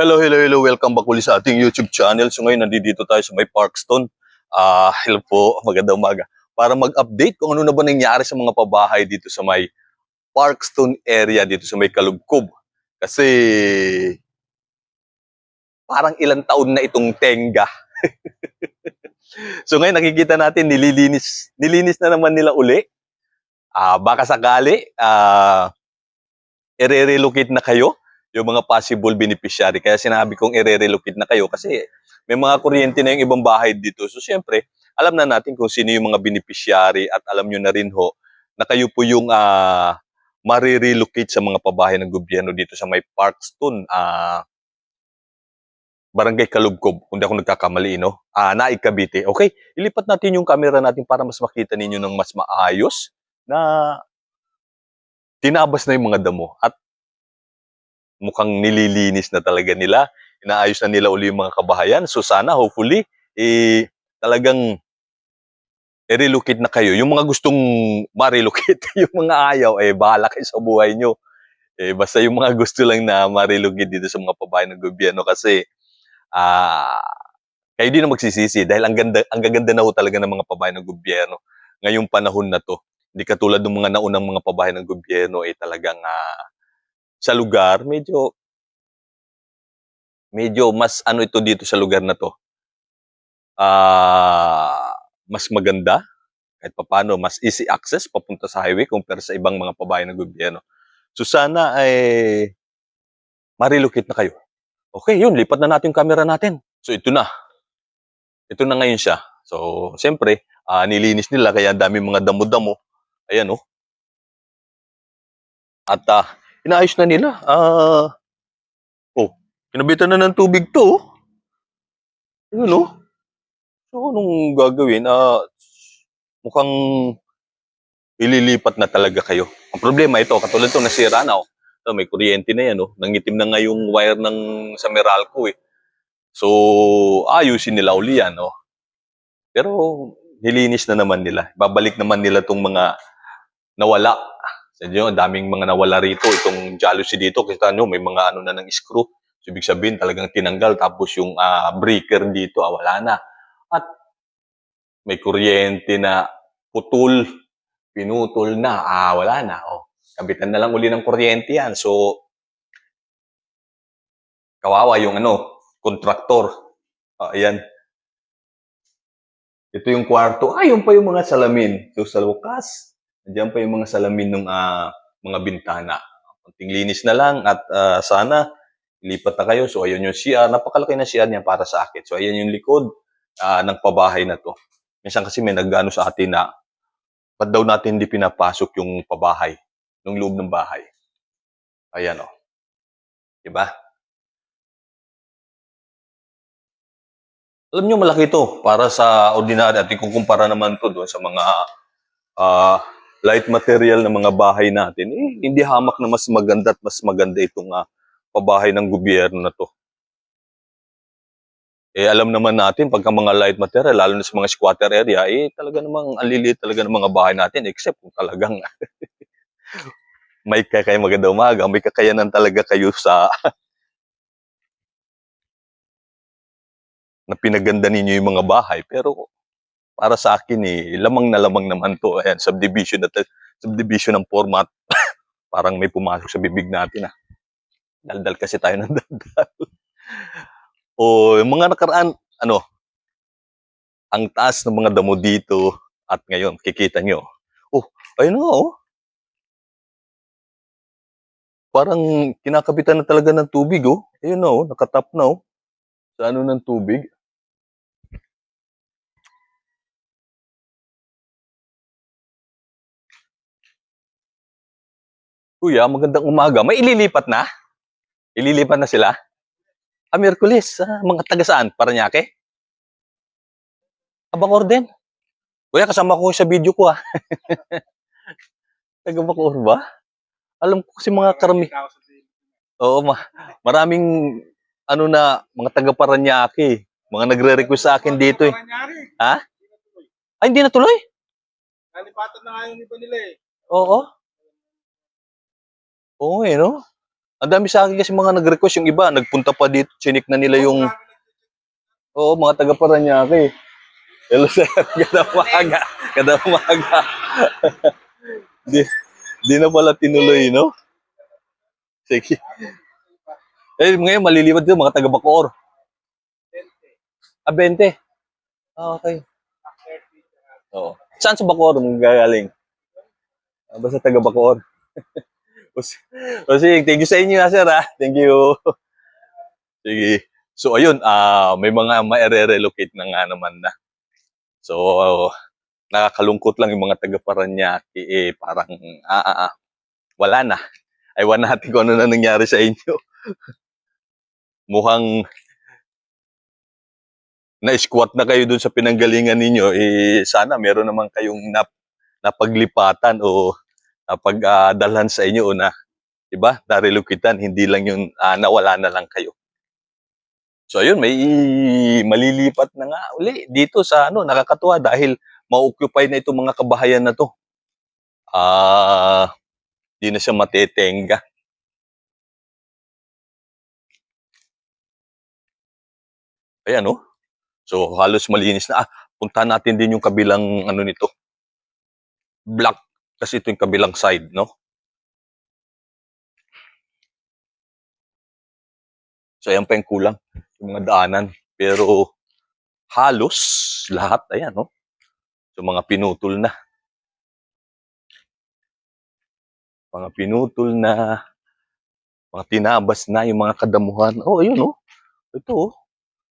Hello, hello, hello. Welcome back ulit sa ating YouTube channel. So ngayon, nandito tayo sa may Parkstone. Ah, hello po. Magandang umaga. Para mag-update kung ano na ba nangyari sa mga pabahay dito sa may Parkstone area, dito sa may Kalubkob. Kasi parang ilang taon na itong tenga. so ngayon, nakikita natin, nililinis, nilinis na naman nila uli. Ah, baka sakali, ah, i-relocate na kayo yung mga possible beneficiary. Kaya sinabi kong i-relocate na kayo kasi may mga kuryente na yung ibang bahay dito. So siyempre, alam na natin kung sino yung mga beneficiary at alam nyo na rin ho na kayo po yung uh, marirelocate sa mga pabahay ng gobyerno dito sa may Parkstone, ah Barangay Kalubkob, kung di ako nagkakamali, no? Ah, Naig Cavite. Okay, ilipat natin yung camera natin para mas makita ninyo ng mas maayos na tinabas na yung mga damo at mukhang nililinis na talaga nila. Inaayos na nila uli yung mga kabahayan. So sana, hopefully, eh, talagang i-relocate na kayo. Yung mga gustong ma-relocate, yung mga ayaw, eh, bahala kayo sa buhay nyo. Eh, basta yung mga gusto lang na ma-relocate dito sa mga pabahay ng gobyerno kasi ah kayo din na magsisisi dahil ang ganda ang gaganda na ho talaga ng mga pabahay ng gobyerno ngayong panahon na to. Hindi katulad ng mga naunang mga pabahay ng gobyerno eh talagang ah, sa lugar, medyo medyo mas ano ito dito sa lugar na to. Ah, mas maganda kahit papaano, mas easy access papunta sa highway compare sa ibang mga pabahay ng gobyerno. So sana ay ma-relocate na kayo. Okay, yun, lipat na natin yung camera natin. So ito na. Ito na ngayon siya. So, siyempre, ah, nilinis nila kaya dami mga damo-damo. Ayan, oh. At ah, inaayos na nila. Ah, oh, kinabitan na ng tubig to. oh. Yun, oh. So, anong gagawin? Ah, mukhang ililipat na talaga kayo. Ang problema ito, katulad ito, nasira na, oh. So, may kuryente na yan, oh. Nangitim na nga yung wire ng sa Meralco, eh. So, ayusin nila uli yan, oh. Pero, nilinis na naman nila. Babalik naman nila tong mga nawala. Sa inyo, ang daming mga nawala rito. Itong jealousy dito, kita nyo, may mga ano na ng screw. So, ibig sabihin, talagang tinanggal. Tapos yung ah, breaker dito, ah, wala na. At may kuryente na putol, pinutol na, ah, wala na. Oh. Kabitan na lang uli ng kuryente yan. So, kawawa yung ano, kontraktor. Ah, ayan. Ito yung kwarto. Ah, yun pa yung mga salamin. So, sa wakas, nandiyan pa yung mga salamin ng mga bintana. Kunting linis na lang at ah, sana lipat na kayo. So, ayun yung CR. Napakalaki na CR niya para sa akin. So, ayan yung likod ah, ng pabahay na to. Minsan kasi may nag-ano sa atin na ba't daw natin hindi pinapasok yung pabahay, yung loob ng bahay. Ayan o. Diba? Alam nyo, malaki to para sa ordinary at ikukumpara naman to doon sa mga ah, light material ng mga bahay natin. Eh, hindi hamak na mas maganda at mas maganda itong ah, pabahay ng gobyerno na to. Eh, alam naman natin, pagka mga light material, lalo na sa mga squatter area, eh, talaga namang ang talaga ng mga bahay natin, except kung talagang may kakaya maganda umaga, may kakayanan talaga kayo sa na pinaganda ninyo yung mga bahay. Pero para sa akin, eh, lamang na lamang naman to. Ayan, subdivision na subdivision ng format. Parang may pumasok sa bibig natin, ah. Daldal kasi tayo ng daldal. o yung mga nakaraan, ano, ang taas ng mga damo dito at ngayon, kikita nyo. Oh, ayun na, oh. Parang kinakabitan na talaga ng tubig, oh. Ayun na, oh, nakatap na, oh. Sa ano ng tubig. Kuya, magandang umaga. May ililipat na? Ililipat na sila? Ah, Miyerkules. Ah, mga taga saan? Paranaque? Bacoor din? Kuya, kasama ko sa video ko ah. taga Bacoor ba? Alam ko kasi mga karami. Oo, ma maraming ano na, mga taga Paranaque. Mga nagre-request sa akin dito eh. Ha? Ay, hindi natuloy? Nalipatan na nga yung iba nila eh. Oo. Oo eh, no? Ang dami sa akin kasi mga nag-request yung iba, nagpunta pa dito, chinik na nila yung Oo, mga taga Paranaque. Hello sir, ganda umaga. Ganda umaga. di, di na pala tinuloy, no? Sige. Eh, ngayon maliliwad din mga taga Bacoor. Ah, 20. Ah, okay. Oo. Saan sa Bacoor mong gagaling? Ah, basta taga Bacoor. o si- o sige, thank you sa inyo, ha, sir, ha? Thank you. Sige. So, ayun, ah may mga ma-relocate na nga naman na. So, nakakalungkot lang yung mga taga Paranaque, eh, parang, ah, ah, ah, wala na. Aywan natin kung ano na nangyari sa inyo. Mukhang na-squat na kayo dun sa pinanggalingan ninyo, eh, sana meron naman kayong nap, napaglipatan o napagdalhan sa inyo o na, diba, na-relocatean, hindi lang yung ah, nawala na lang kayo. So ayun, may malilipat na nga uli dito sa ano, nakakatuwa dahil ma-occupy na itong mga kabahayan na to. Ah, di na siya matetenga. Ayan oh. So halos malinis na. Ah, punta natin din yung kabilang ano nito. Black kasi ito yung kabilang side, no? So ayan pa yung kulang, yung mga daanan. Pero halos lahat, ayan, no? So mga pinutol na. Mga pinutol na, mga tinabas na yung mga kadamuhan. Oh, ayun, oh. Ito, oh.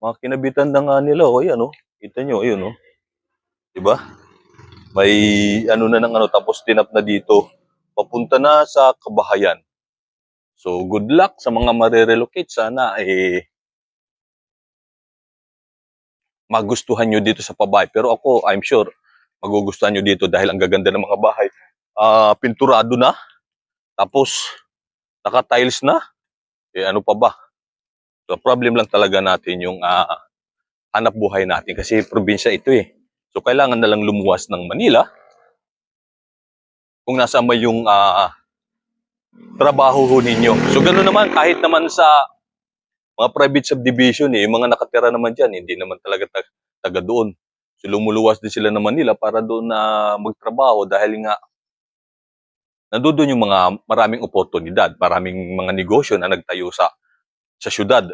Mga kinabitan na nga nila, oh. Ayan, oh. Kita nyo, ayun, oh. Diba? May ano na ng ano, tapos tinap na dito. Papunta na sa kabahayan. So, good luck sa mga marirelocate. Sana, eh, magustuhan nyo dito sa pabahay. Pero ako, I'm sure, magugustuhan nyo dito dahil ang gaganda ng mga bahay. Ah, pinturado na. Tapos, naka-tiles na. Eh, ano pa ba? So, problem lang talaga natin yung ah, hanap buhay natin kasi probinsya ito eh. So, kailangan na lang lumuwas ng Manila kung nasa may yung ah, trabaho ho ninyo. So, gano'n naman, kahit naman sa mga private subdivision eh, yung mga nakatira naman dyan, hindi naman talaga tag- taga doon. So, lumuluwas din sila ng Manila para doon na magtrabaho dahil nga nandoon yung mga maraming oportunidad, maraming mga negosyo na nagtayo sa sa syudad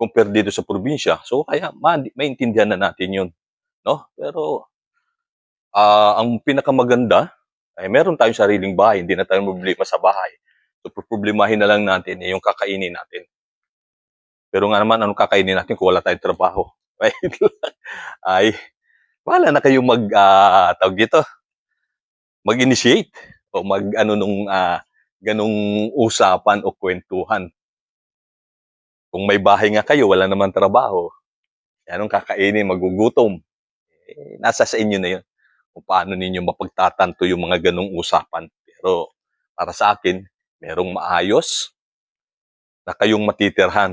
compare dito sa probinsya. So kaya ma- maintindihan na natin 'yun, no? Pero ah ang pinakamaganda ay meron tayong sariling bahay, hindi na tayo problema sa bahay. So problemahin na lang natin eh, yung kakainin natin. Pero nga naman anong kakainin natin kung wala tayong trabaho? Right? ay wala na kayong mag ah, tawag dito, mag-initiate o mag ano nung ah, ganong usapan o kwentuhan. Kung may bahay nga kayo, wala naman trabaho, anong kakainin, magugutom. Eh, nasa sa inyo na yun kung paano ninyo mapagtatanto yung mga ganong usapan. Pero para sa akin, merong maayos na kayong matitirhan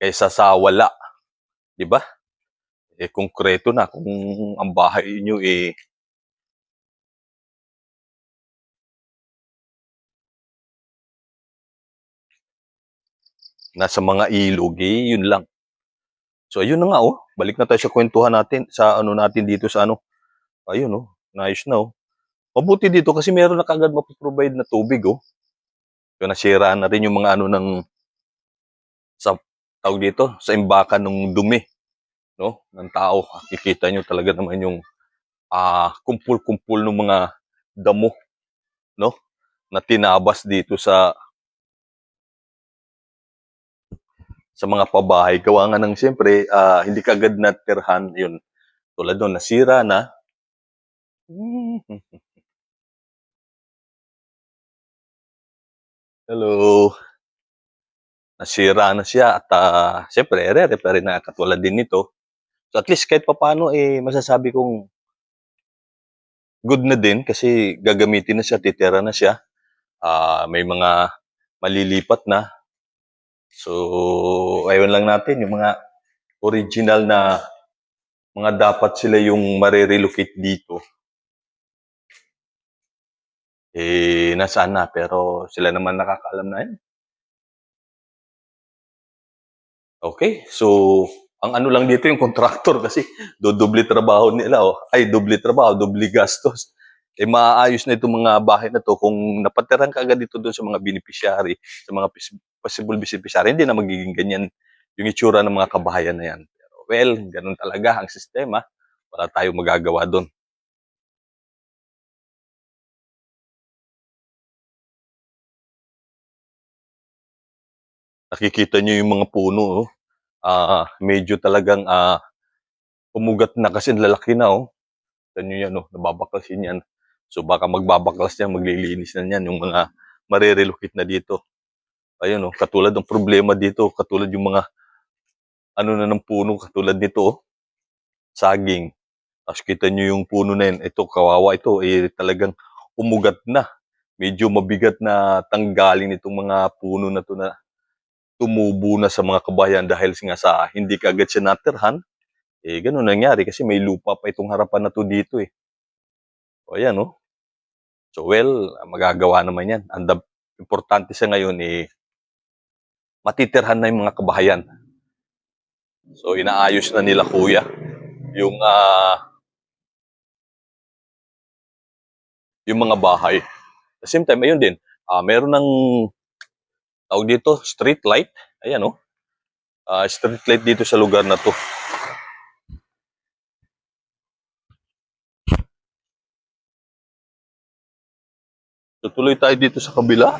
kaysa sa wala. Di ba? Eh, konkreto na kung ang bahay nyo eh nasa mga ilog, eh, yun lang. So, ayun na nga, oh. Balik na tayo sa kwentuhan natin, sa ano natin dito sa ano. Ayun, oh. Nice na, oh. Mabuti dito kasi meron na kagad mapiprovide na tubig, oh. So, nasira na rin yung mga ano ng sa tawag dito, sa imbakan ng dumi, no? Ng tao. Kikita nyo talaga naman yung ah kumpul-kumpul ng mga damo, no? Na tinabas dito sa sa mga pabahay. Gawa nga ng siyempre, ah, hindi kagad natirhan yun. Tulad doon, nasira na. Hello. Nasira na siya at ah, siyempre, ere-repair na katulad din nito. So at least kahit papano eh masasabi kong good na din kasi gagamitin na siya, titira na siya. Ah, may mga malilipat na. So, ayun lang natin yung mga original na mga dapat sila yung marirelocate dito. eh, nasaan na, pero sila naman nakakaalam na yan. Okay, so, ang ano lang dito yung contractor kasi dodoble trabaho nila, oh. ay, doble trabaho, doble gastos. Eh, maayos na itong mga bahay na to kung napatiran ka dito doon sa mga beneficiary, sa mga possible beneficiary, hindi na magiging ganyan yung itsura ng mga kabahayan na yan. Pero, well, ganun talaga ang sistema. Wala tayong magagawa doon. Nakikita nyo yung mga puno, oh. Ah, medyo talagang ah, umugat na kasi lalaki na, oh. Tignan nyo yan, oh. Nababaklasin yan. So, baka magbabaklas yan, maglilinis na yan, yung mga marirelocate na dito. Ayun, oh. Katulad ng problema dito, katulad yung mga ano na ng puno, katulad nito, oh. Saging. Tapos kita nyo yung puno na yan. Ito, kawawa ito. Eh, talagang umugat na. Medyo mabigat na tanggalin itong mga puno na to na tumubo na sa mga kabayan dahil nga sa hindi ka agad siya natirhan. Eh, ganun nangyari kasi may lupa pa itong harapan na to dito eh. O ayan, oh. So, well, magagawa naman yan. Ang importante sa ngayon eh, matitirhan na yung mga kabahayan. So, inaayos na nila kuya yung ah yung mga bahay. At the same time, ayun din, ah meron ng tawag dito, street light. Ayan, oh. Ah, street light dito sa lugar na to. Tutuloy tayo dito sa kabila.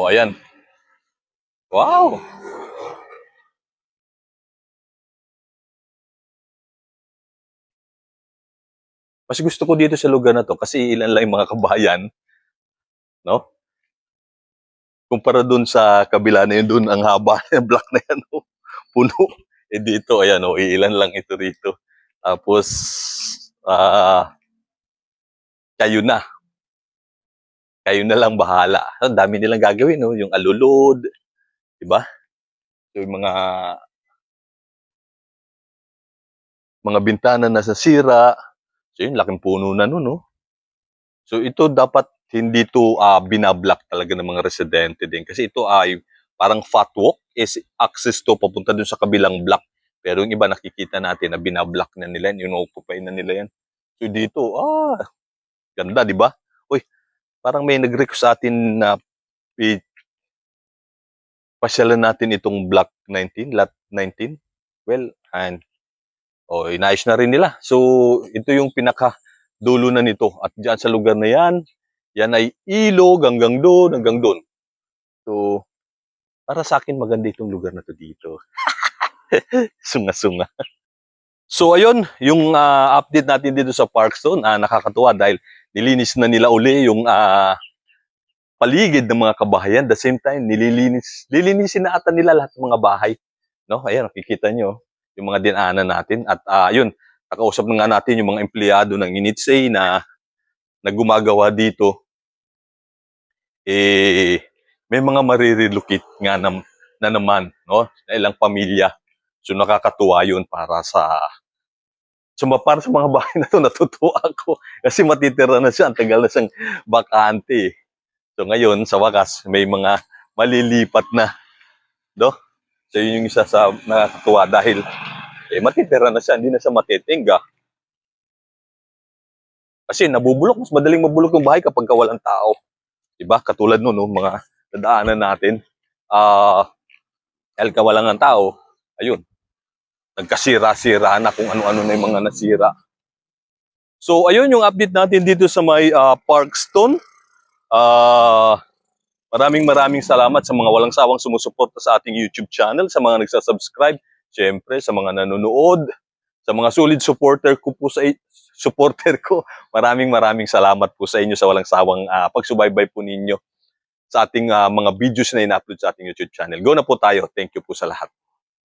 Oh, ayan. Wow! Mas gusto ko dito sa lugar na to kasi ilan lang yung mga kabayan, no? Kumpara dun sa kabila na yun, dun ang haba ng block na yan, oh. puno. Eh dito, ayan, oh, ilan lang ito rito. Tapos, ah, kayo na. Kayo na lang bahala. Ang dami nilang gagawin, no? Yung alulod, di ba? Yung mga mga bintana na nasira. So yun, laking puno na nun, no? So ito dapat hindi to ah, binablock talaga ng mga residente din. Kasi ito ay parang fat walk is access to papunta dun sa kabilang block. Pero yung iba nakikita natin na binablock na nila yan, inuoccupy na nila yan. So dito, ah, ganda, di ba? Parang may nag-request sa atin na pasyalan natin itong block 19, lot 19. Well, and oh, inayos na rin nila. So, ito yung pinaka dulo na nito. At diyan sa lugar na yan, yan ay ilog hanggang doon, hanggang doon. So, para sa akin maganda itong lugar na to dito. Sunga-sunga. So ayun, yung ah, update natin dito sa Parkstone, ah, nakakatuwa dahil nilinis na nila uli yung ah, paligid ng mga kabahayan. The same time, nililinis, lilinisin na ata nila lahat ng mga bahay. No? Ayan, nakikita nyo yung mga dinaanan natin. At ah, yun, nakausap na nga natin yung mga empleyado ng Initsay na, na gumagawa dito. Eh, may mga marirelocate nga nam, na naman, no? Na ilang pamilya. So nakakatuwa yun para sa So para sa mga bahay na to, natutuwa ako. Kasi matitira na siya, ang tagal na siyang bakante. eh. So ngayon, sa wakas, may mga malilipat na. Do? So yun yung isa sa nakakatuwa dahil eh, matitira na siya, hindi na siya matitingga. Kasi nabubulok, mas madaling mabulok yung bahay kapag ka walang tao. Diba? Katulad nun, no, mga nadaanan natin. Ah, dahil kawalan ng tao, ayun, nagkasira-sira na kung ano-ano na yung mga nasira. So, ayun yung update natin dito sa may ah, Parkstone. Ah, maraming maraming salamat sa mga walang sawang sumusuporta sa ating YouTube channel, sa mga nagsasubscribe, syempre sa mga nanonood, sa mga solid supporter ko po sa supporter ko. Maraming maraming salamat po sa inyo sa walang sawang ah, pagsubaybay po ninyo sa ating ah, mga videos na ina-upload sa ating YouTube channel. Go na po tayo. Thank you po sa lahat.